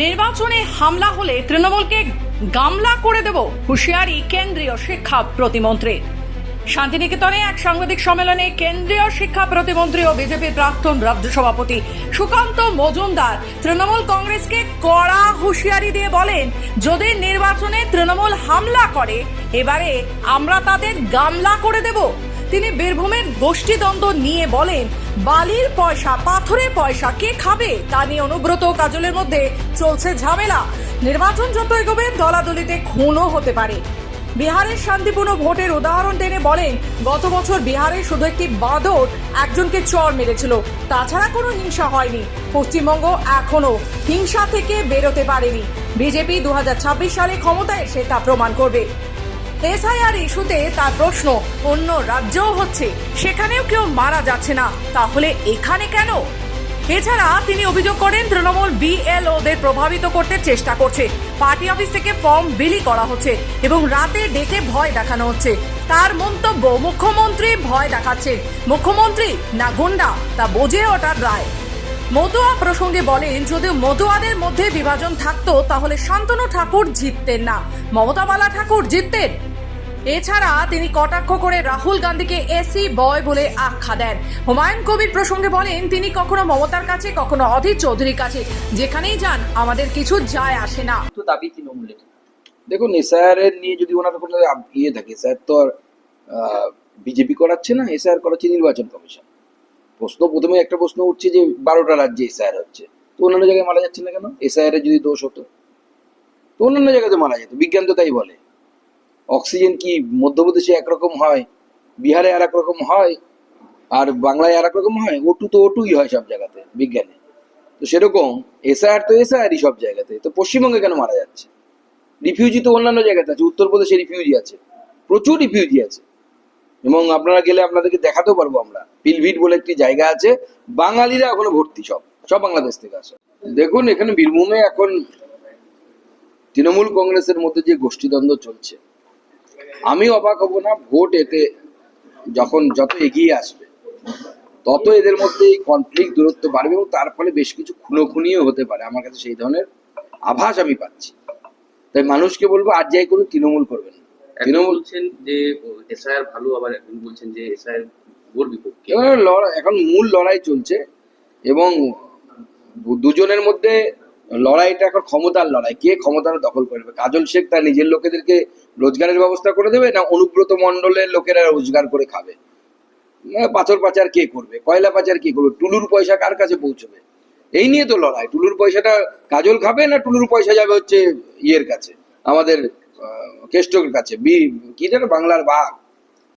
নির্বাচনে হামলা হলে তৃণমূলকে গামলা করে দেব হুঁশিয়ারি কেন্দ্রীয় শিক্ষা প্রতিমন্ত্রী। শান্তিনিকেতনে এক সাংবাদিক সম্মেলনে কেন্দ্রীয় শিক্ষা প্রতিমন্ত্রী ও বিজেপির প্রাক্তন রাজ্য সভাপতি সুকান্ত মজুমদার তৃণমূল কংগ্রেসকে কড়া হুঁশিয়ারি দিয়ে বলেন, যদি নির্বাচনে তৃণমূল হামলা করে, এবারে আমরা তাদের গামলা করে দেব। তিনি বীরভূমের গোষ্ঠীদ্বন্দ্ব নিয়ে বলেন, বালির পয়সা, পাথরের পয়সা, কে খাবে? তা নিয়ে অনুব্রত কাজলের মধ্যে চলছে ঝামেলা। নির্বাচন যত এগোবে দলাদলিতে খুনও হতে পারে। বিহারের শান্তিপূর্ণ ভোটের উদাহরণ টেনে বলেন, গত বছর বিহারে শুধু একটি বাঁদর, একজনকে চর মেরেছিল। তাছাড়া কোনো হিংসা হয়নি। পশ্চিমবঙ্গ এখনও হিংসা থেকে বেরোতে পারেনি। বিজেপি দু হাজার ছাব্বিশ সালে ক্ষমতায় এসে তা প্রমাণ করবে। এসআইআর ইস্যুতে তার প্রশ্ন, অন্য রাজ্যও হচ্ছে, সেখানেও কেউ মারা যাচ্ছে না, তাহলে এখানে কেন? এছাড়া তিনি অভিযোগ করেন, তৃণমূল বিএলওদের প্রভাবিত করতে চেষ্টা করছে, পার্টি অফিস থেকে ফর্ম বিলি করা হচ্ছে এবং রাতে ডেকে ভয় দেখানো হচ্ছে। তার মন্তব্য, মুখ্যমন্ত্রী ভয় দেখাচ্ছেন, মুখ্যমন্ত্রী না গুন্ডা, তা বোঝে ওঠার রায়। মতুয়া প্রসঙ্গে বলেন যদি মতুয়াদের মধ্যে বিভাজন থাকতো, তাহলে শান্তনু ঠাকুর জিততেন না, মমতা বালা ঠাকুর জিততেন। এছাড়া তিনি কটাক্ষ করে রাহুল গান্ধীকে এসি বয় বলে আখ্যা দেন। হুমায়ুন কবির প্রসঙ্গে বলেন, তিনি কখনো মমতার কাছে, কখনো অধীর চৌধুরীর কাছে, যেখানেই যান, আমাদের কিছু যায় আসে না। তো দাবি তৃণমূলের দেখুন এসআইআর নিয়ে যদি ওনার কোনো ইয়ে থাকে স্যার তো আর বিজেপি করাচ্ছে না, এসআইআর করাচ্ছে নির্বাচন কমিশন। প্রশ্ন প্রথমে একটা প্রশ্ন উঠছে যে, বারোটা রাজ্যে এসআইআর হচ্ছে। তো অন্যান্য জায়গায় মারা যাচ্ছে না কেন? এসআইআর যদি দোষ হতো? তো অন্যান্য জায়গায় তো মারা যেত। বিজ্ঞান তো তাই বলে। অক্সিজেন কি মধ্যপ্রদেশে একরকম হয়, বিহারে আর রকম হয়, আর বাংলায় আর রকম হয় ওটু তো ওটুই হয় সব জায়গাতে, বিজ্ঞানে। তো সেরকম এসআইআর তো এসআইআরই সব জায়গাতে। তো পশ্চিমবঙ্গে কেন মারা যাচ্ছে? রিফিউজি তো অন্যান্য জায়গাতে আছে, উত্তরপ্রদেশে রিফিউজি আছে, প্রচুর রিফিউজি আছে। এবং আপনারা গেলে আপনাদেরকে দেখাতেও পারব আমরা। পিলভিট বলে একটি জায়গা আছে, বাঙালিরা এখনও ভর্তি সব সব বাংলাদেশ থেকে আসে। দেখুন, এখানে বীরভূমে এখন তৃণমূল কংগ্রেসের মধ্যে যে গোষ্ঠীদ্বন্দ্ব চলছে আমি অবাক হব না ভোট এতে যখন যত এগিয়ে আসবে তত এদের মধ্যে এই কনফ্লিক্ট দূরত্ব বাড়বে এবং তার ফলে বেশ কিছু খুনোখুনিও হতে পারে। আমার কাছে সেই ধরনের আভাস আমি পাচ্ছি। তাই মানুষকে বলব আর যাই করুন তৃণমূল করবেন না। তৃণমূল বলছেন যে এসআইআর ভালো আবার একজন বলছেন যে এসআইআর ভোর বিপক্ষে। এবার লড়াই এখন মূল লড়াই চলছে এবং দুজনের মধ্যে লড়াইটা এখন ক্ষমতার লড়াই। কে ক্ষমতাটা দখল করবে কাজল শেখ তার নিজের লোকেদেরকে রোজগারের ব্যবস্থা করে দেবে না অনুব্রত মণ্ডলের লোকেরা রোজগার করে খাবে? পাথর পাচার কে করবে? কয়লা পাচার কে করবে? টুলুর পয়সা কার কাছে পৌঁছবে? এই নিয়ে তো লড়াই। টুলুর পয়সাটা কাজল খাবে না টুলুর পয়সা যাবে হচ্ছে ইয়ের কাছে? আমাদের আহ, কেষ্টর কাছে। বি কি যেন বাংলার বাঘ।